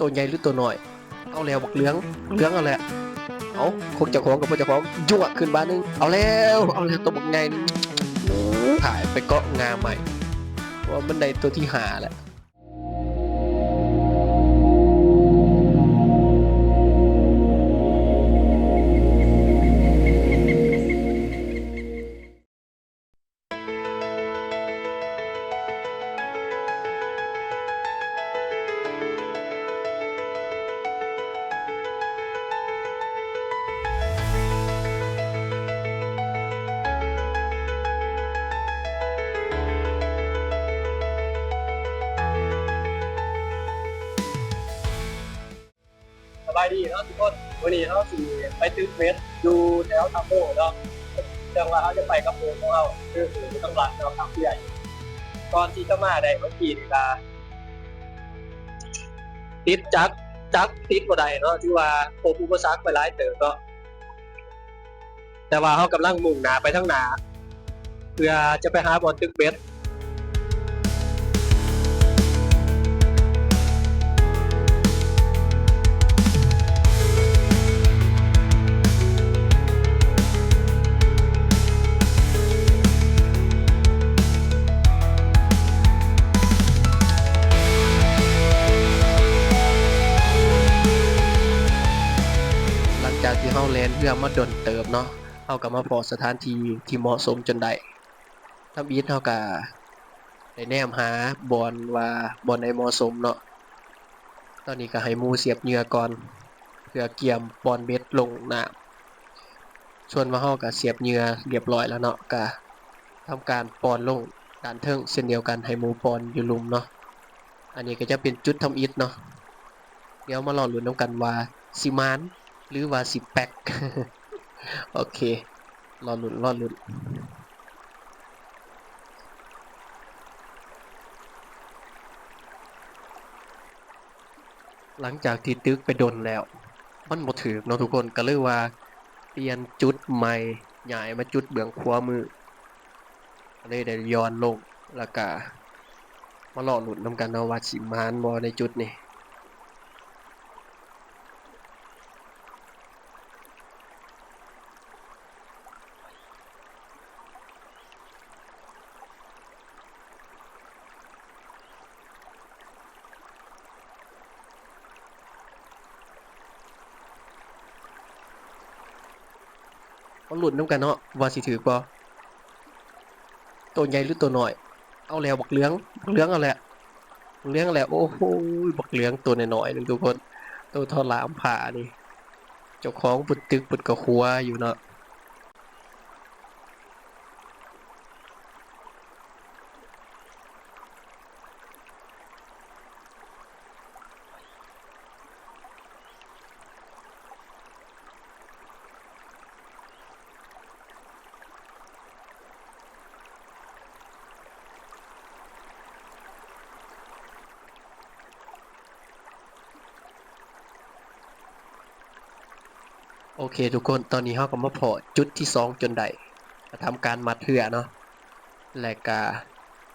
ตัวใหญ่หรือตัวน้อย เอาแล้วบักเหลืองเหลืองเอาแหละเอาคงเจะของกับพ่อเจะของยั่วขึ้นบ้านนึง เอาแล้วเอาแล้วตัวบักใหญ่นึงถ่ายไปเกาะงาใหม่ว่ามันในตัวที่หาแหละายดีเนาะทุกคนวันนี้เราสิไปตื้อเฟสดูแถวทาโก้เนาะจังว่าเขาจะไปกับโมของเราคือคือตำรัดเราทำเพื่อนก่อนที่จะมาได้เมื่อกี้นี่ลาติดจักจักติดบ่ได้เนาะที่ว่าโคอุปสรรคไปหลายเติบเนาะแต่ว่าเขากำลังมุ่งหน้าไปทางหน้าเพื่อจะไปหาบอลตึกเบส จากที่เฮาแลนเพื่อมาดนเติบเนาะเฮาก็มาพอสถานที่ที่เหมาะสมจนได้ถ้าบีทเฮาก็ได้แนมหาบอลว่าบอลใดเหมาะสมเนาะตอนนี้ก็ให้หมูเสียบเหงื่อก่อนเพื่อเกี่ยมบอลเบ็ดลงน้ำส่วนว่าเฮาก็เสียบเหงื่อเรียบร้อยแล้วเนาะก็ทำการปอนลงด้านเทิงเช่นเดียวกันให้หมูปอนอยู่ลุมเนาะอันนี้ก็จะเป็นจุดทำอิฐเนาะเดี๋ยวมารอลุ้นนํกันว่าสิมาน หรือว่าสิแปกโอเค รอหลุ้นรอลุ้นหลังจากที่ตึกไปโดนแล้ว มันบ่ถือเนาะทุกคนก็เลยว่า เปลี่ยนจุดใหม่ย้ายมาจุดเบื้องขวามือก็เลยได้ย้อนลงแล้วก็มารอหลุ้นนำกันเนาะว่าสิมานบ่ในจุดนี้ หลุดน้ำกันเนาะว่าสิถือบ่ตัวใหญ่หรือตัวน้อย เอาแล้วบักเหลืองบักเหลืองเอาแหละบักเหลืองอาแหละโอ้โหบักเหลืองตัวน้อยๆนึงทุกคนตัวทอหลามผ่านี่เจ้าของปุดตึกปุดกระคัวอยู่เนาะ เคทุกคนตอนนี้เราก็มาพอจุดที่สองจนได้มาทำการมัดเหือเนาะและก็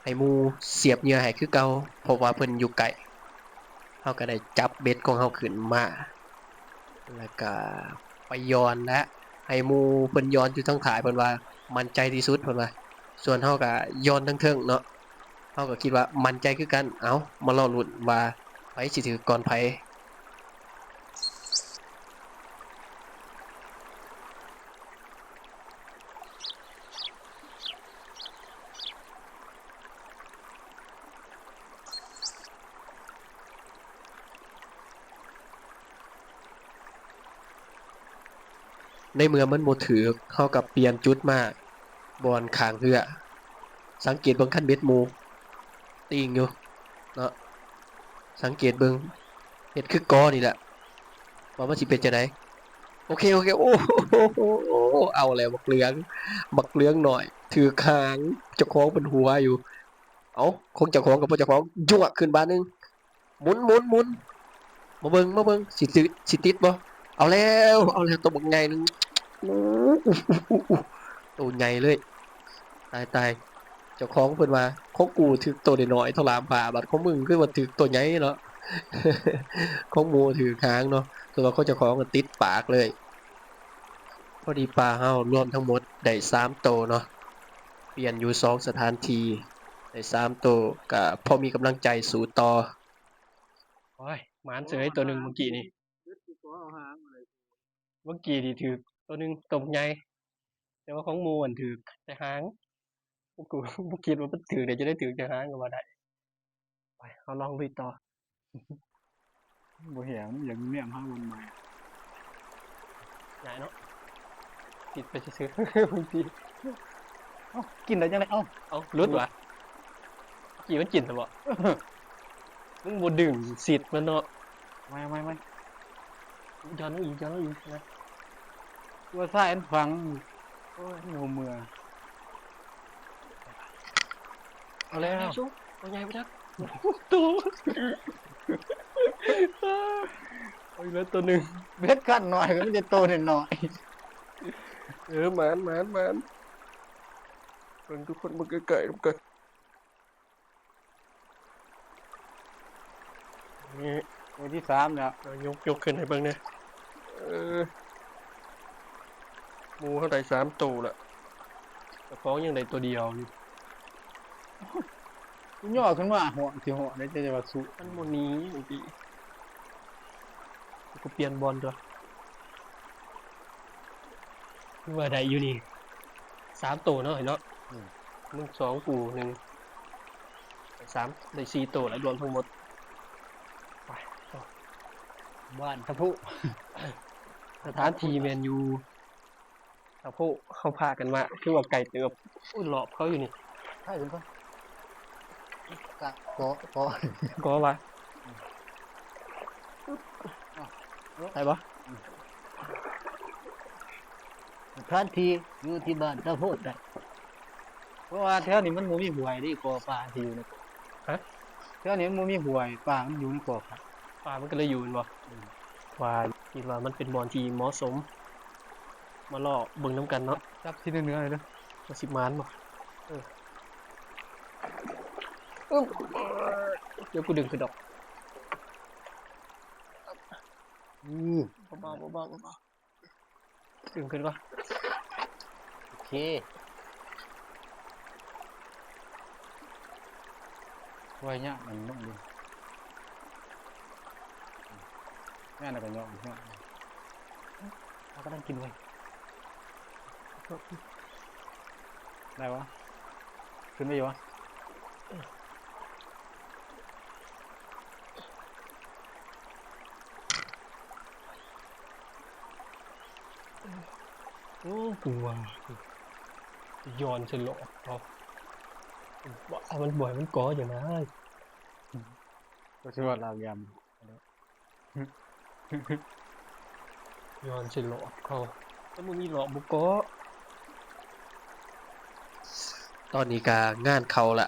ให้มูเสียบเหยื่อให้คือเก่าเพราะว่าเพิ่นอยู่ไกลเราก็ได้จับเบ็ดของเราขึ้นมาแล้วก็ไปย้อนและให้มูเพิ่นย้อนอยู่ทั้งถ่ายเพิ่นว่ามันใจที่สุดเพิ่นว่าส่วนเฮาก็ย้อนทั้งเทิงเนาะเฮาก็คิดว่ามันใจคือกัน เอ้ามารอลุ้นว่าไผสิถือก่อนไผ ในเมื่อมันบ่ถือเข้ากับเปลี่ยนจุดมาบอนข้างเรือสังเกตเบิ่งคันเบ็ดมูติงอยู่เนาะสังเกตเบิ่งเฮ็ดคือกอนี่แหละว่ามันสิเป็นจังไดโอเคโอเคโอ้โหเอาแล้วบักเหลืองบักเหลืองหน่อย ถือคางเจ้าของเป็นหัวอยู่ เอาคงเจ้าของกับบ่เจ้าของยั่วขึ้นบ้านหนึงหมุนหมุนหมุนมาเบิ่งมาเบิ่งสิติสิติดบ่เอาแล้ว เอาแล้วตัวบักใหนึง ตัวใหญ่เลย ตายตายเจ้าของเพิ่นว่าของกูถึกตัวน้อยๆเท่าลามผ่าบัดของมึงคือว่าถึกตัวใหญ่เนาะของหมูถือค้างเนาะส่วเขาเจะของก็ติดปากเลย พอดีปลาเฮารวมทั้งหมดได้สามโตวเนาะเปลี่ยนอยู่สองสถานทีได้สามโตวก็พอมีกำลังใจสู่ต่อโอ้ยหมานเสยตัวหนึ่งเมื่อกี้นี่เมื่อกี้ที่ถือ ตัวหนึ่งตบใหญ่แต่ว่าของหมูอันถือแต่หางกูกูคิดว่ามันถือเดี๋ยวจะได้ถือแต่หางก็ว่าได้ไปเอาลองไปต่อบ่เห็นอย่างเมี่ยงห้าวันใหม่ใหญ่เนาะติดไปซื้อๆบางทีเอ้ากินได้จังไดเอ้าเอารุดวะกี่มันกินแต่บ่มึงบ่ดึงสิทธิ์มันเนาะไม่ไม่ไม่ย้อนอีกย้อนอีกนะ ตัวซ้ายอันฟัง โอ้ยหัวเมือเอาแล้ว ชุบตัวใหญ่ไปจักตัวเอาอีกแล้วตัวหนึ่งเบ็ดกันหน่อยก็มันจะโตนิดหน่อยเออหมานหมานหมานเพิ่นทุกคนมาใกล้ๆกันนี่ตัวที่สามแล้วเอายกยกขึ้นให้เบิ่งเนี่ยเออห มูเท่าใดสามตัวละแต่ของยังได้ตัวเดียวอยู่กูย่อขึ้นมาหัวที่หัวได้จะจะว่าสุมันโมนี้บางทีกูเปลี่ยนบอลด้วยเมื่อใดอยู่นี่สามตัวเนาะเห็นเนาะมึงสองกูหนึ่งได้สามได้สี่ตัวแล้วรวมทั้งหมดไปต่อบ้านทะพุสถานทีแมนยู ถ้าพวกเขาพากันมาคือว่าไก่เติบอุ้ยหลอบเขาอยู่นี่ใช่หรือเปล่าก็ก็ก็ก็ว่าใช่ปะท่านทีอยู่ที่บ้านทะพุได้เพราะว่าแถวนี้มันบ่มีหวยดิกอปลาที่อยู่ในแถวนี้มันบ่มีหวยปลามันอยู่ในกอปลาปลามันก็เลยอยู่นั่นบ่ว่าคิดว่ามันเป็นบอลที่เหมาะสม มาล่อเบิ่งน้ำกันเนาะจับที่เนื้อๆเลยเด้อมาสิบมานบ่เอออึ้มเดี๋ยวกูดึงขึ้นดอกอือเบาๆเบาๆเบาๆดึงขึ้นก่อนโอเคไว้เนี่ยมันนุ่มดีแม่น่ะก็ย่อเนี่ยเราก็นั่งกินไว้ ได้วะ ขึ้นไปอยู่วะโอ้กูว่าย้อนฉลอกเอาว่ามันบ่อยมันก่ออยู่นะก็ชื่อว่าลาวยย้อนฉลอกเขาแต่มึงมีหลอกบุกก่อ ตอนนี้กางานเขาละ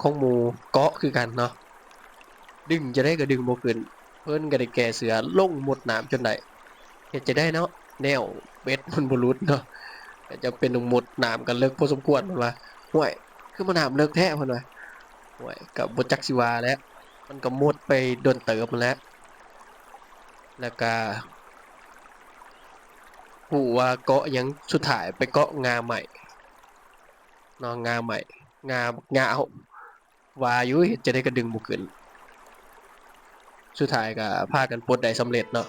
ของมูเกาะคือกันเนาะดึงจะได้ก็ดึงบ่ขึ้นเพิ่นก็ได้แก่เสือลงหมดน้ำจนได้เฮ็ดจะได้เนาะแนวเบ็ดมันบ่หลุดเนาะจะเป็นหมดน้ำกันเลิกพอสมควรเพิ่นว่าห่วยคือมันน้ำเลิกแท้เพิ่นว่าห่วยก็บ่จักสิวาแล้ว มันก็หมดไปโดนเติบมาแล้ว แล้วก็หูว่าเกาะยังสุดท้ายไปเกาะงาใหม่ นอนงาใหม่ งางาเอาวายุจะได้กระดึงบ่ขึ้น สุดท้ายก็พากันปลดได้สำเร็จเนาะ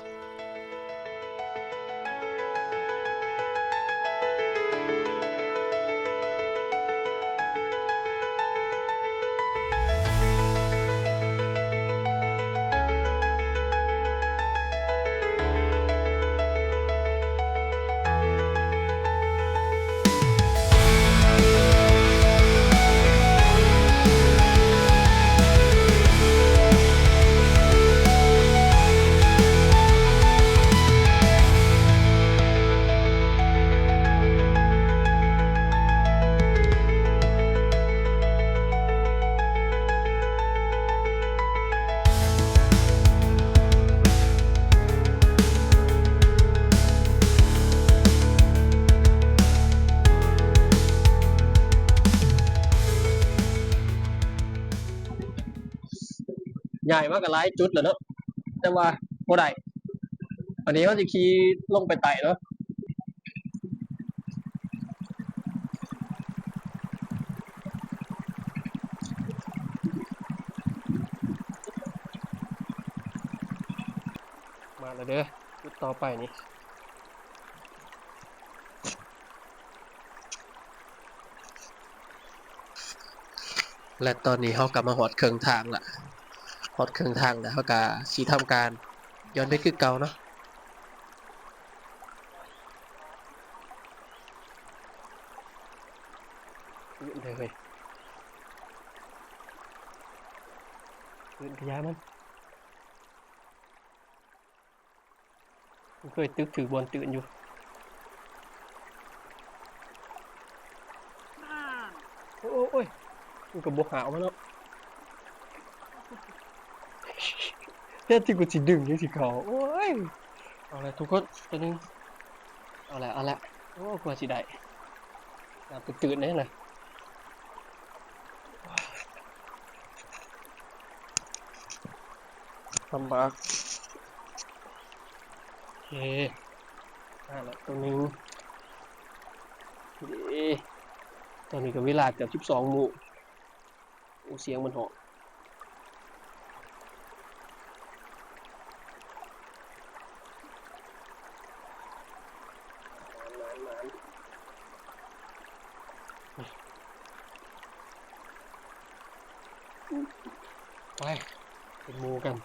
ใหญ่มากกับหลายจุดแล้วเนาะแต่ว่าบ่ได้อันนี้เขาจะขี่ลงไปไต่เนาะมาแล้วเด้อจุดต่อไปนี่และตอนนี้เขากลับมาหอดเครื่องทางละ หอดเครื่องทางแล้วเขาก็สีทำการ ย้อนไปคือเก่าเนาะยืนเลยเว้ยยืนขยายมันผมเคยตึกถือบอลตื่นอยู่โอ้ยโอ้ยมันกับบกหาวมาแล้วแค่ที่กูสิดึงยังสิเขาโอ้ยเอาละทุกคนตัวหนึงเอาละเอาละโอ้กว่าสิได้น้ำตื่นๆแน่เลยลำบากโอเคอ่าแล้วตัวหนึงเย้ตอนนี้ก็เวลาเกือบสิบสองโมงโอ้เสียงมันเหาะไปเป็นหมูกัน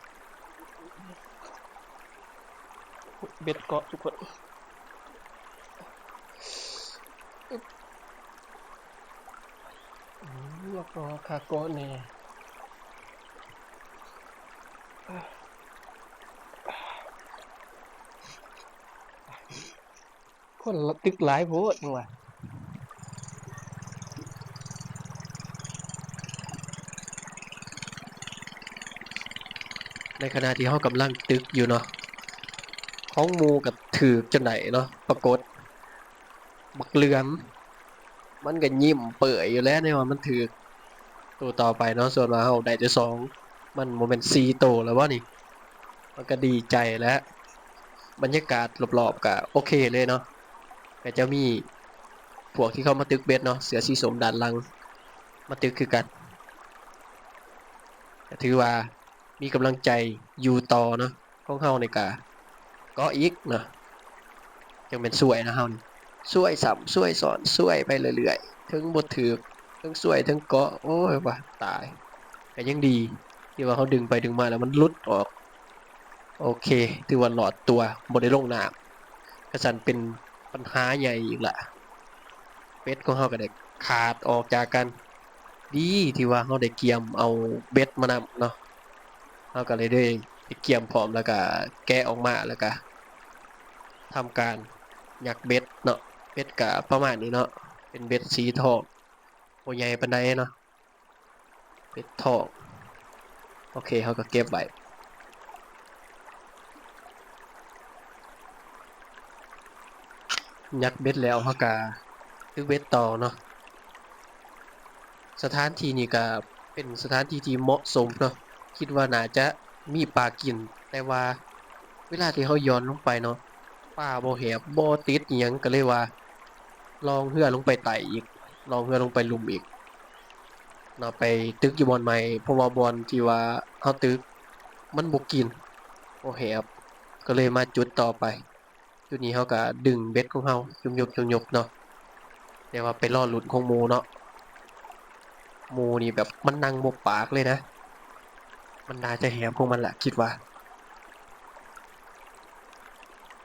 เบ็ดเกาะทุกคนอึ๊บอืมแล้ วก็คาโกเนี่ยคนตึกหลายโพดจังหวะในขณะที่เขากำลังตึกอยู่เนาะของมูกับถือจังไหนเนาะปรากฏบักเหลือม มันก็ยิ้มเปื่อยอยู่แล้วเนี่ยว่ามันถือตัวต่อไปเนาะส่วนว่าเฮาได้แต่สองมันโมเมนต์ซีโตแล้วว่านี่ มันก็ดีใจแล้วบรรยากาศรอบๆก็โอเคเลยเนาะก็จะมีพวกที่เข้ามาตึกเบ็ดเนาะเสือสีสมด้านหลัง มาตึกคือกันถือว่ามีกำลังใจอยู่ต่อเนาะของเฮาในกาก็อีกเนาะยังเป็นสวยนะเฮานี่ สวยสัมสวยสอนสวยไปเรื่อยๆถึงบทถือกถึงสวยถึงเกาะโอ้ยว่ะตายแต่ยังดี ที่ว่าเขาดึงไปดึงมาแล้วมันลุดออก โอเคถือว่าหลอดตัวบนได้ลงน้ำกระสันเป็นปัญหาใหญ่อีกละเป็ดของเขาก็ได้ขาดออกจากกัน ดีที่ว่าเขาได้เกียมเอาเบ็ดมานำเนาะเขาก็เลยได้ไปเกี่ยมพร้อมแล้วก็แกะออกมาแล้วก็ทำการหยักเบ็ดเนาะ เบ็ดกะประมาณนี้เนาะ เป็นเบ็ดสีทองโอใหญ่ปานใดเนาะ เบ็ดทอง โอเคเขาก็เก็บไว้ยักเบ็ดแล้วเขาก็ตึกเบ็ดต่อเนาะ สถานที่นี้ก็เป็นสถานที่ที่เหมาะสมเนาะ คิดว่าน่าจะมีปลากิน แต่ว่าเวลาที่เขาย้อนลงไปเนาะปลาบ่แหบบ่ติดอิหยังก็เลยว่า ลองเหือลงไปไต่อีก ลองเหือลงไปลุมอีกเนาไปตึกอยู่บอนใหม่เพราะว่าบอนที่ว่าเฮาตึก มันบ่กินบ่แหบก็เลยมาจุดต่อไป จุดนี้เขาก็ดึงเบ็ดของเขายุบยบยุบยบเนาะแต่ว่าไปล่อหลุดของมูเนาะมูนี่แบบมันนั่งบกปากเลยนะ มันน่าจะแหมพวกมันแหละคิดว่า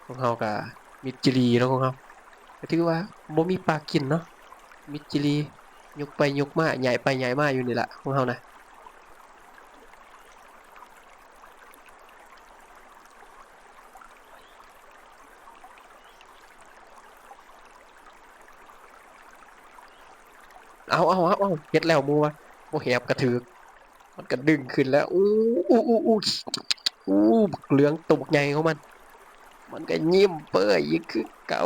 ของเขากับมิจิรีเนาะของเขา ถือว่าบ่มีปลากินเนาะมิจิรียกไปยกมาใหญ่ไปใหญ่มาอยู่นี่แหละของเขานะเอาเอาเอาเอาเฮ็ดแล้วมูวะบ่แหบกระถือมันก็ดึงขึ้นแล้วอู้อู้อู้อู้อู้เหลืองตกใหญ่ของมัน มันก็ยิ้มเปื่อยยิ่งคือเก่า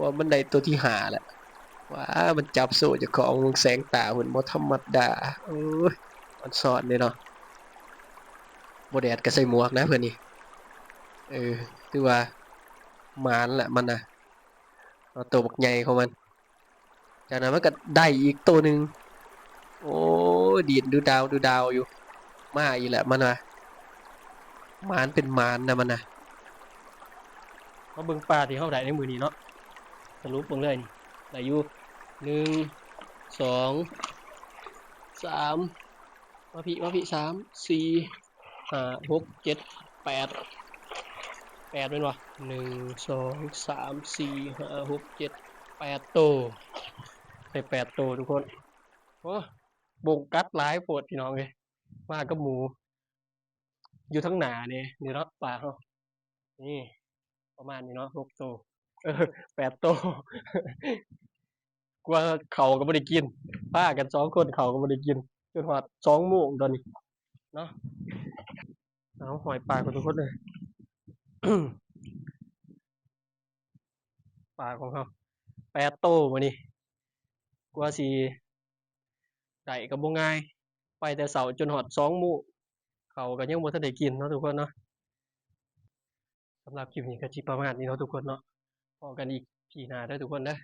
ว่ามันได้ตัวที่หาแหละว้ามันจับโซ่จ้าของมึงแสงตาเหุ่นบ่ธรรมดาเอ้ยมันสอนเลยเนาะบ่แดดก็ใส่หมวกนะเพิ่นนี่เออคือว่ามานแหละมันนะเอาตัวบักใหญ่ของมัน จากนั้นมันก็ได้อีกตัวหนึ่งโอ้ดีดดูดาวดูดาวอยู่ มาอีกแหละมันนะมานเป็นมานนะมันนะมาเบิ่งปลาที่เฮาได้ในมือนี้เนาะ สรุปเบิ่งเลยนี่ได้อยู่หนึ่งสองสามมาพี่มาพี่สามสี่ห้าหกเจ็ดแปดแปดเป็นวะหนึ่งสองสามสี่ห้าหกเจ็ดแปดโตวได้แปดโตวทุกคนโอ้บงกัดหลายปวดพี่น้องเลยมากับหมู อยู่ทั้งหนาเนี่ยในี่เนาะปลาเขานี่ ประมาณนี้เนาะหกโตว เออแปดโตกลัวเขาก็ไม่ได้กินป้ากันสองคนเขาก็ไม่ได้กินจนหอดสองโมงตอนนี้เนาะเอาหอยปลากันทุกคนเลยปลาของเขาแปดโตมานี่กว่าสีได้กับบ่ง่าย ไปแต่เสาจนหอดสองโมงเขาก็ยังบ่ทันได้กินเนาะทุกคนเนาะสำหรับคลิปนี้ก็จิประมาณนี้เนาะทุกคนเนาะ พอกันอีกพีนาได้ทุกคนนะ